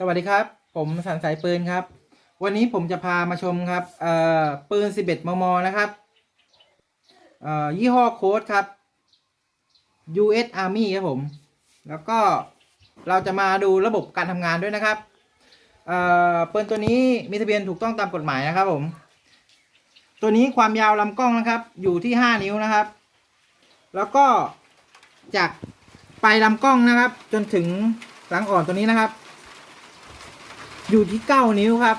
สวัสดีครับ ผมสันสายปืนครับ วันนี้ผมจะพามาชมครับเอ่อปืน 11 มม นะครับเอ่อยี่ห้อโค้ดครับ US Army ครับผม แล้วก็เราจะมาดูระบบการทำงานด้วยนะครับเอ่อปืนตัวนี้มีทะเบียนถูกต้องตามกฎหมายนะครับผม ตัวนี้ความยาวลำกล้องนะครับ อยู่ที่ 5 นิ้วนะครับ แล้วก็จากปลายลำกล้องนะครับ จนถึงหลังอ่อนตัวนี้นะครับ อยู่ที่เก้านิ้วครับ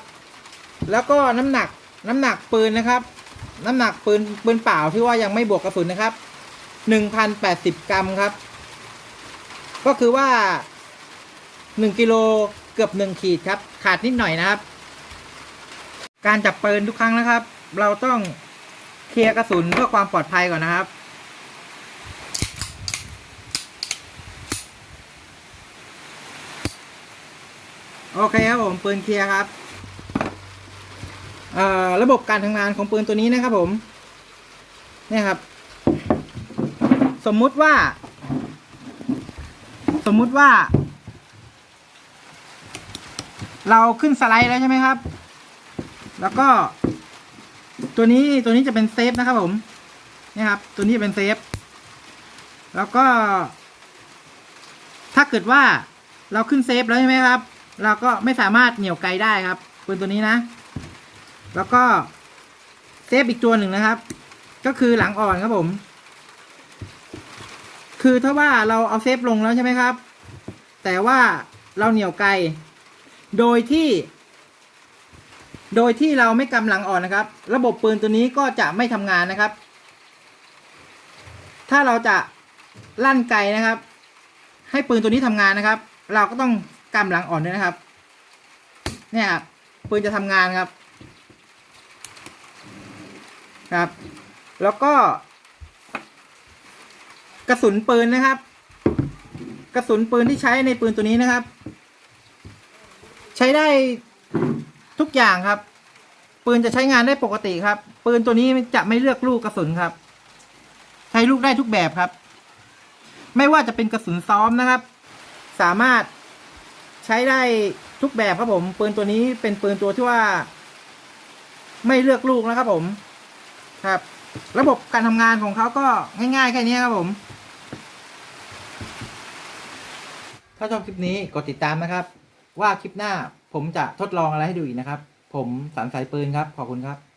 แล้วก็น้ำหนักน้ำหนักปืนนะครับ น้ำหนักปืนปืนเปล่าที่ว่ายังไม่บวกกระสุนนะครับหนึ่งพันแปดสิบกรัมครับ ก็คือว่าหนึ่งกิโลเกือบหนึ่งขีดครับ ขาดนิดหน่อยนะครับ การจับปืนทุกครั้งนะครับ เราต้องเคลียร์กระสุนเพื่อความปลอดภัยก่อนนะครับ โอเคครับผมปืนเคลียร์ครับระบบการทำงานของปืนตัวนี้นะครับผมเนี่ยครับ สมมุติว่า สมมุติว่า เราขึ้นสไลด์แล้วใช่ไหมครับ แล้วก็ ตัวนี้ตัวนี้จะเป็นเซฟนะครับผมเนี่ยครับ ตัวนี้จะเป็นเซฟ แล้วก็ ถ้าเกิดว่าเราขึ้นเซฟแล้วใช่ไหมครับ เราก็ไม่สามารถเหนี่ยวไกลได้ครับปืนตัวนี้นะ แล้วก็เซฟอีกตัวหนึ่งนะครับ ก็คือหลังอ่อนครับผม คือถ้าว่าเราเอาเซฟลงแล้วใช่ไหมครับ แต่ว่าเราเหนี่ยวไกล โดยที่ โดยที่เราไม่กำหลังอ่อนนะครับ ระบบปืนตัวนี้ก็จะไม่ทำงานนะครับ ถ้าเราจะลั่นไกลนะครับ ให้ปืนตัวนี้ทำงานนะครับ เราก็ต้อง กำหลังอ่อนด้วยนะครับ เนี่ยครับปืนจะทำงานครับ ครับ แล้วก็ กระสุนปืนนะครับ กระสุนปืนที่ใช้ในปืนตัวนี้นะครับ ใช้ได้ทุกอย่างครับ ปืนจะใช้งานได้ปกติครับ ปืนตัวนี้จะไม่เลือกลูกกระสุนครับ ใช้ลูกได้ทุกแบบครับ ไม่ว่าจะเป็นกระสุนซ้อมนะครับ สามารถ ใช้ได้ทุกแบบครับผม ปืนตัวนี้เป็นปืนตัวที่ว่า ไม่เลือกลูกนะครับผม ครับ ระบบการทำงานของเขาก็ง่ายๆแค่นี้ครับผม ถ้าชอบคลิปนี้กดติดตามนะครับ ว่าคลิปหน้าผมจะทดลองอะไรให้ดูอีกนะครับ ผมสันสายปืนครับ ขอบคุณครับ